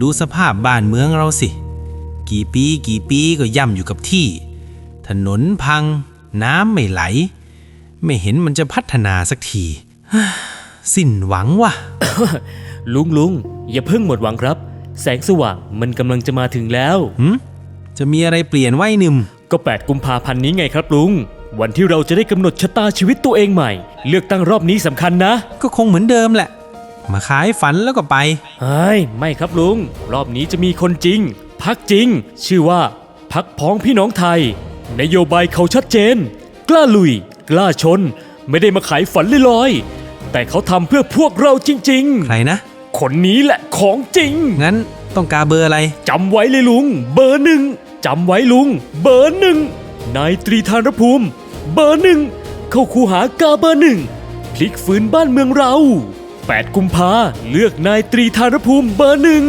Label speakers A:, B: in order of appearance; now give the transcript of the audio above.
A: ดูสภาพบ้านเมืองเราสิ กี่ปีกี่ปีก็ย่ำอยู่กับที่ ถนนพัง น้ำไม่ไหล ไม่เห็นมันจะพัฒนาสักที สิ้นหวังว่ะ
B: ลุงลุงอย่าเพิ่งหมดหวังครับ แสงสว่างมันกำลังจะมาถึงแล้ว
A: หืมจะมีอะไรเปลี่ยนไว้หนึ่ม
B: ก็ 8 กุมภาพันธ์นี้ไงครับลุง วันที่เราจะได้กำหนดชะตาชีวิตตัวเองใหม่ เลือกตั้งรอบนี้สำคัญนะ
A: ก็คงเหมือนเดิมแหละ มาขายฝันแล้วก็ไป
B: เฮ้ย ไม่ครับลุง รอบนี้จะมีคนจริง พักจริง ชื่อว่า พักพ้องพี่น้องไทย นโยบายเขาชัดเจน กล้าลุย กล้าชน ไม่ได้มาขายฝันลอยๆแต่เขาทำเพื่อพวกเราจริง
A: ใครนะ
B: ๆ คนนี้แหละของจริง
A: งั้นต้องการเบอร์อะไร
B: จำไว้เลยลุง เบอร์หนึ่งจำไว้ลุง เบอร์หนึ่งนายตรีธานภูมิ เบอร์หนึ่งเข้าคูหากาเบอร์หนึ่งพลิกฟื้นบ้านเมืองเรา 8 กุมภาเลือกนายตรีธารภูมิเบอร์หนึ่ง